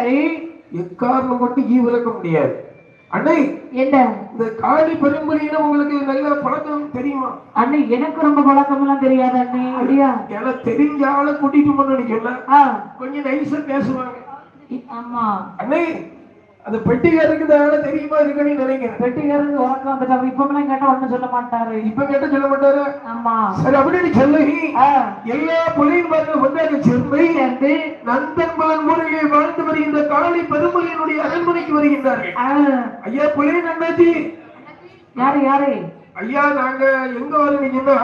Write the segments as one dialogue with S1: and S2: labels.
S1: சரி
S2: எக்காரணம் கொண்டு ஈ விளக்க முடியாது. அண்ணே
S1: என்ன?
S2: இந்த காளி பெரும்பலியில உங்களுக்கு நல்ல பழக்கம் தெரியுமா?
S1: அண்ணே எனக்கு ரொம்ப பழக்கம் எல்லாம் தெரியாது அண்ணே. அப்படியா?
S2: ஏன்னா தெரிஞ்ச ஆளை கூட்டிட்டு போன நினைக்கல கொஞ்சம் நைஸா பேசுவாங்க.
S1: ஆமா.
S2: அண்ணே அந்த பெட்டிக்காரருக்கு ஆளை தெரியுமா இருக்குன்னு நினைக்கிறேன்.
S1: வெட்டிக்காரருக்கு உறக்கம் வந்துட்டாங்க இப்பமெல்லாம் கேட்டா ஒண்ணும் சொல்ல மாட்டாரு.
S2: இப்ப கேட்ட சொல்ல மாட்டாரு?
S1: ஆமா.
S2: சரி அப்படின்னு சொல்லி.
S1: ஆ.
S2: எல்லா புள்ளையும் ஒன்றாக சேர்ந்து
S1: சேர்ந்து
S2: நந்தன் பலன் முறையை வாழ்ந்து வருகின்ற காளி பெருமொழியினுடைய அரண்மனைக்கு வருகின்றார்கள். ஐயா புள்ளை நன்னாச்சி
S1: யாரு யாரு?
S2: ஐயா நாங்க எங்க வரீங்கன்னா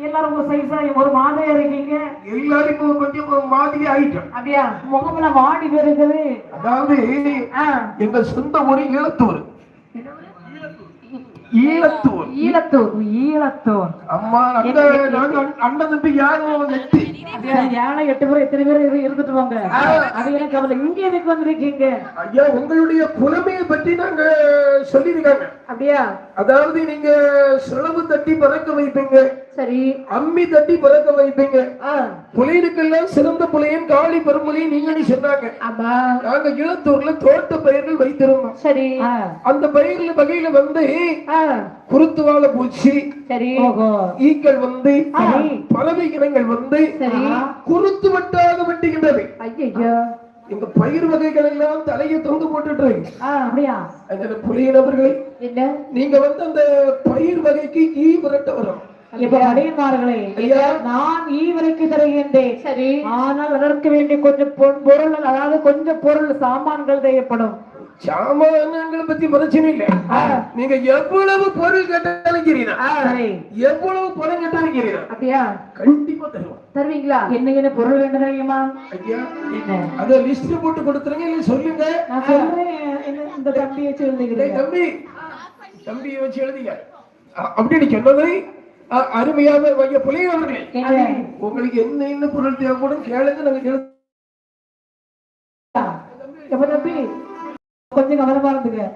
S1: எல்லாரும் உங்க சைஸா ஒரு மாதிரி இருக்கீங்க.
S2: எல்லாரும் இப்போ கொஞ்சம் மாதிரி ஆயிட்டோம்.
S1: அப்படியா? முகமெல்லாம் வாடி போயிருக்குது.
S2: அதாவது எங்க சொந்த ஊரு ஈழத்தூர். ஈழத்தூர்.
S1: ஈழத்தூர். ஈழத்தூர்.
S2: அம்மா அண்ணன் தம்பி யாரும்
S1: அப்படியா, யானை எட்டு பேர் எத்தனை பேர் இரு- இருந்துட்டு போங்க. அது எனக்கு கவலை. இங்க எதுக்கு வந்திருக்கீங்க?
S2: ஐயா உங்களுடைய புலமையை பற்றி நாங்க சொல்லியிருக்காங்க.
S1: அப்படியா?
S2: அதாவது நீங்க செலவு தட்டி பறக்க வைப்பீங்க.
S1: சரி.
S2: அம்மி தட்டி பறக்க வைப்பீங்க.
S1: ஆ,
S2: புலையனுக்கெல்லாம் சிறந்த புலையன் காளி பெருமொழியும் நீங்கன்னு சொன்னாங்க.
S1: ஆமா.
S2: நாங்க ஈழத்தூர்ல தோட்ட பயிர்கள் வைத்திருந்தோம்.
S1: சரி.
S2: அந்த பயிர்கள் வகையில வந்து
S1: ஆ,
S2: குருத்துவாழ பூச்சி ஈக்கள் வந்து. பறவை இனங்கள் வந்து
S1: சரி.
S2: குருத்து வட்டாக வெட்டுகின்றது. எங்க பயிர் வகைகள் எல்லாம் தலையை தொங்க போட்டுட்டு. இருக்கு. புலியினவர்களை
S1: என்ன?
S2: நீங்க வந்து அந்த பயிர் வகைக்கு ஈ விரட்ட வரும். ஐயா.
S1: நான் ஈ வரைக்கு தருகின்றேன். சரி. ஆனால் அதற்கு வேண்டிய கொஞ்சம் பொருள் அதாவது கொஞ்சம் பொருள் சாமான்கள் தேவைப்படும்.
S2: சாமான்களை பத்தி பிரச்சனை இல்ல. நீங்க எவ்வளவு பொருள் கேட்டாலும் சரிதான்
S1: சரி.
S2: எவ்வளவு பணம் கேட்டாலும் சரிதான்
S1: அப்படியா?
S2: கண்டிப்பா தருவோம்.
S1: தருவீங்களா? என்ன என்ன பொருள் வேண்டும் தெரியுமா
S2: ஐயா அத லிஸ்ட் போட்டு கொடுத்துருங்க இல்ல சொல்லுங்க.
S1: நான் சொல்றேன். என்ன இந்த தம்பி வச்சு
S2: தம்பி. எழுதிங்க. அ- அப்படின்னு சொன்னதை அருமையாக வைய புலியவர்களே உங்களுக்கு என்ன என்ன பொருள் தேவைப்படும் கேளுங்க நாங்க
S1: கொஞ்சம் கவனமா இருந்துங்க.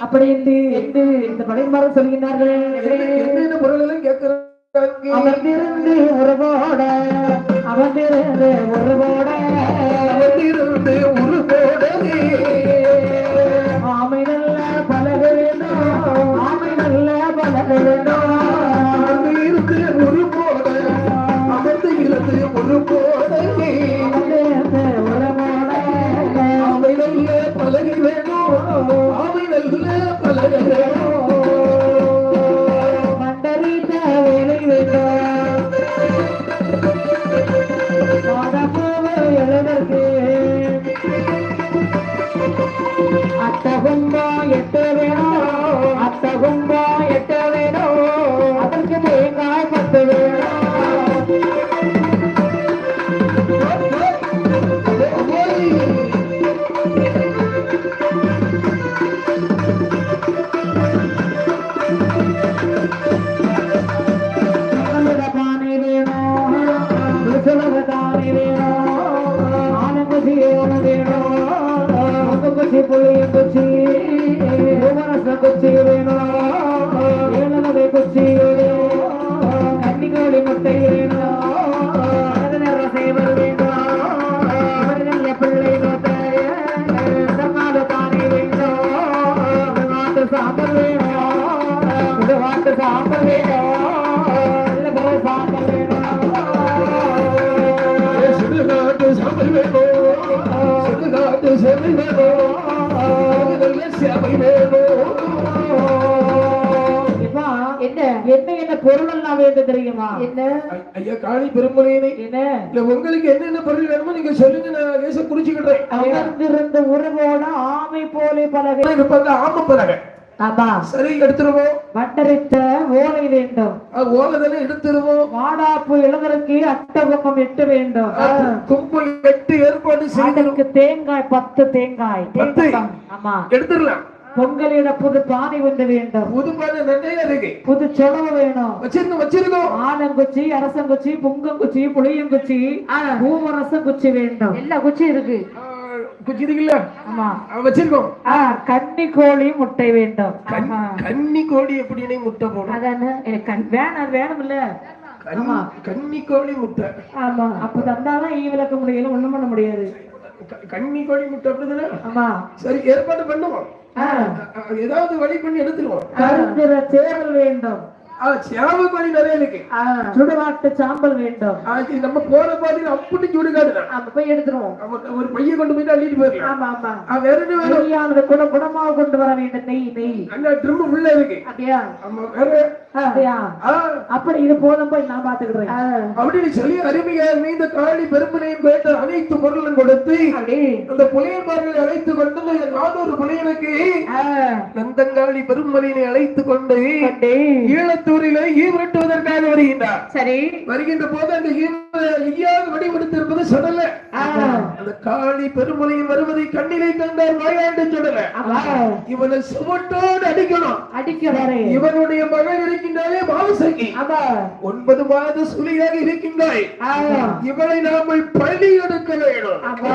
S1: அப்படி என்று என்று இந்த படைமார்கள் சொல்கின்றார்கள்.
S2: என்ன- என்னென்ன பொருள் எல்லாம் கேட்கறாங்க?
S1: அமர்ந்திருந்து உறவோட அமர்ந்திருந்து பலகை வேணும் ஆமை நல்ல பலகை வேணும் மண்டரித்த வேலை வேண்டும். மாதப்பூவு எழுதற்கு அத்தகும்பா எட்டு வேணும் அத்தகுந்தா என்ன என்ன என்ன பொருள் எல்லாம் வேண்டும் தெரியுமா? என்ன?
S2: ஐயா காளி பெருமொழியினை.
S1: என்ன?
S2: இல்ல உங்களுக்கு என்னென்ன பொருள் வேணுமோ நீங்க சொல்லுங்க நான் லேசா குறிச்சுக்கிட்டேன்
S1: அமர்ந்திருந்த உறவோட ஆமை போலே பலகை
S2: இருப்பாங்க ஆம பலகை.
S1: ஆமா
S2: சரி எடுத்துருவோம்
S1: வட்டரித்த ஓலை வேண்டும்.
S2: ஓலதானே எடுத்துருவோம்
S1: மாடாப்பு இளவரக்கு அட்டபக்கம் எட்டு வேண்டும்.
S2: கும்பல் எட்டு ஏற்பாடு
S1: தேங்காய் பத்து தேங்காய்.
S2: பத்து?
S1: ஆமா.
S2: எடுத்துடலாம்.
S1: பொங்கலிட புது பானை ஒன்று வேண்டும்.
S2: புதுப்பான நிறைய இருக்கு
S1: புது செலவு வேணும்.
S2: வச்சிருக்கோம் வச்சிருக்கோம்
S1: ஆலங்குச்சி அரசங்குச்சி புங்கங்குச்சி புளியங்குச்சி பூவரசங்குச்சி வேண்டும். எல்லா குச்சி இருக்கு
S2: ஆ, குச்சி இருக்குல்ல
S1: ஆமா.
S2: ஆ, வச்சிருக்கோம்.
S1: ஆ கன்னி கோழி முட்டை வேண்டும்.
S2: கன்- கன்னி கோழி எப்படின்னு முட்டை போடும்
S1: அதானே? எனக்கு வேணும் வேணும் இல்ல
S2: கன்னி- கோழி முட்டை.
S1: ஆமா. அப்ப தந்தாதான் ஈ விளக்க முடியல ஒண்ணும் பண்ண முடியாது.
S2: கன்னி கோழி முட்டை அப்படிதானே?
S1: ஆமா.
S2: சரி ஏற்பாடு பண்ணுவோம். ஏதாவது வழி பண்ணி எடுத்துருவோம்.
S1: கருந்திர சேவல் வேண்டும்.
S2: சேவ கோழி நிறைய இருக்கு.
S1: சுடுகாட்டு சாம்பல் வேண்டும்.
S2: இது நம்ம போற அப்படி சுடுகாடு
S1: அப்ப போய் எடுத்துருவோம்.
S2: ஒரு பைய கொண்டு போயிட்டு அள்ளிட்டு போயிடலாம்.
S1: ஆமா ஆமா.
S2: வேற என்ன வேணும்?
S1: நெய்யானது குண குணமாக கொண்டு வர வேண்டும். நெய் நெய்.
S2: அண்ணா ட்ரிம் உள்ள இருக்கு.
S1: அப்படியா?
S2: ஆமா வேற.
S1: அப்படியா?
S2: ஆ,
S1: அப்படி இது போதும் போய் நான் பாத்துக்கிறேன்
S2: அப்படின்னு சொல்லி அருமையாக மீந்த காளி பெரும்பனையும் கேட்ட அனைத்து பொருளும் கொடுத்து அந்த புலையன்மார்களை அழைத்து கொண்டு நானூறு புலையனுக்கு நந்தங்காளி பெரும்பலினை அழைத்து கொண்டு
S1: கொண்டு.
S2: ஈழத்தூரிலே ஈவிரட்டுவதற்காக வருகின்றார்.
S1: சரி.
S2: வருகின்ற போது அந்த ஈயாக வடிவெடுத்திருப்பது சொல்லல. அந்த காளி பெருமலையில் வருவதை கண்ணிலே கண்டார் வாயாண்டு சொல்லல. இவனை சுமட்டோடு அடிக்கணும்.
S1: அடிக்கிறாரே
S2: இவனுடைய மகள் இருக்கின்றாலே மாவசங்கி
S1: ஆமா.
S2: ஒன்பது மாத சுழியாக இருக்கின்றாய்.
S1: ஆ,
S2: இவளை நாமல் பழி எடுக்க வேண்டும்.
S1: ஆமா.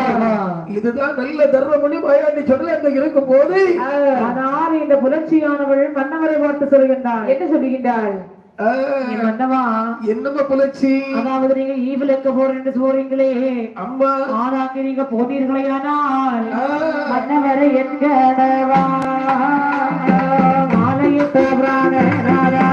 S2: இதுதான் நல்ல தர்மமணி வாயாண்டி சொல்லல. அங்க இருக்கும் போது
S1: ஆனால் இந்த புலர்ச்சியானவள் மன்னவரை பார்த்து சொல்கின்றாள். என்ன சொல்லுகின்றாள்? மன்னவா
S2: என்னம்மா புலச்சி?
S1: அதாவது நீங்க ஈவிலுக்கு போறேன்னு சொல்றீங்களே.
S2: அம்மா.
S1: ஆனாங்க நீங்க போனீர்களே ஆனால் மன்னவரை பிராணநாதா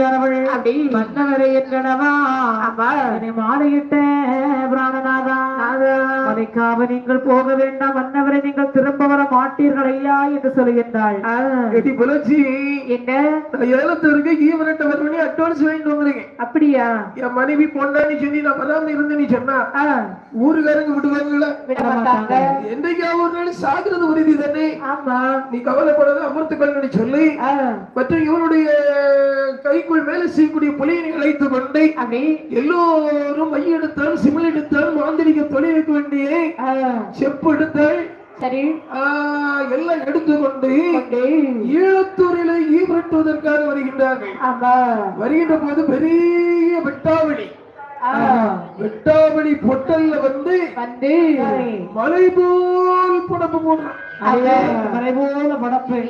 S1: லட்சியானவள் அப்படி மன்னவரை என்கனவா என்னை மாலையிட்ட மலைக்காக நீங்கள் போக வேண்டாம். மன்னவரை நீங்கள் திரும்ப வர மாட்டீர்கள். ஐயா என்று சொல்லுகின்றாள்.
S2: எடி புலச்சி.
S1: என்ன?
S2: நான் ஏலத்தூருக்கு ஈவனட்ட வருவனே அட்வான்ஸ் வாங்கிட்டு வந்துருங்க
S1: அப்படியா?
S2: என் மனைவி பொண்டான்னு சொல்லி நான் வராம இருந்தேன்னு சொன்னா
S1: ஆ,
S2: ஊருக்காரங்க விடுவாங்கல்ல.
S1: விட மாட்டாங்க
S2: என்றைக்காவது ஒரு நாள் சாகிறது உறுதி தானே?
S1: ஆமா.
S2: நீ கவலைப்படாத அமர்த்து கொள்ளு சொல்லி மற்றும் இவனுடைய கைக்குள் வேலை செய்யக்கூடிய புலியினை அழைத்து கொண்டு எல்லோரும் மையெடுத்தால் சிமிழ் எடுத்தால் மாந்திரிக தொழிலுக்கு வேண்டிய
S1: ஆ,
S2: செப்பு எடுத்தால்
S1: சரி
S2: எல்லாம் எடுத்துக்கொண்டு
S1: கொண்டு.
S2: ஈழத்தூரிலே ஈவிரட்டுவதற்காக வருகின்றார்கள். வருகின்ற போது பெரிய வெட்டாவளி.
S1: ஆ,
S2: வெட்டாவளி பொட்டல்ல வந்து
S1: வந்து.
S2: மலை போல் புடப்பு
S1: மலை போல படப்பு.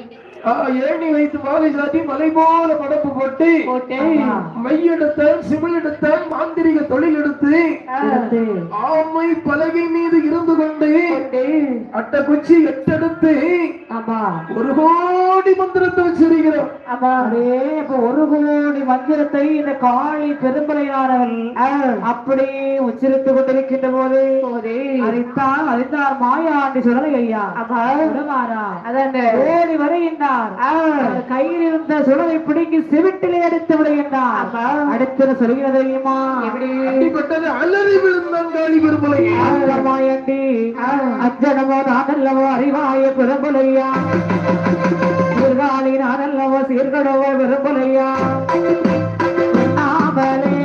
S2: ஏணி வைத்து மாலை சாத்தி மலை போல படப்பு போட்டு மையெடுத்தால் சிமிழ் எடுத்தால் மாந்திரிக தொழில் எடுத்து
S1: எடுத்து,
S2: ஆமை அட்ட குச்சி எட்டெடுத்து
S1: ஆமா
S2: ஒரு கோடி மந்திரத்தை வச்சிருக்கிறோம்.
S1: அதே இப்ப ஒரு கோடி மந்திரத்தை இந்த காளி பெரும்பலையானவள் அப்படியே உச்சரித்துக் கொண்டிருக்கின்ற போது அறிந்தால் அறிந்தார் மாயாண்டி சொல்லலை ஐயா. ஓடி வருகின்றார். அவர் கையில் இருந்த சுடலை பிடிங்கி சிவிட்டிலே எடுத்து விடுகின்றார். அடுத்து சொல்கிறது தெரியுமா?
S2: அலறி விழுந்தான்
S1: மாயண்டி. அஞ்சனமோ நானல்லவோ அறிவாய பெரும்பலையா? சீர்காழி நானல்லவோ சீர்கடவோ பெரும்பலையா நாமலே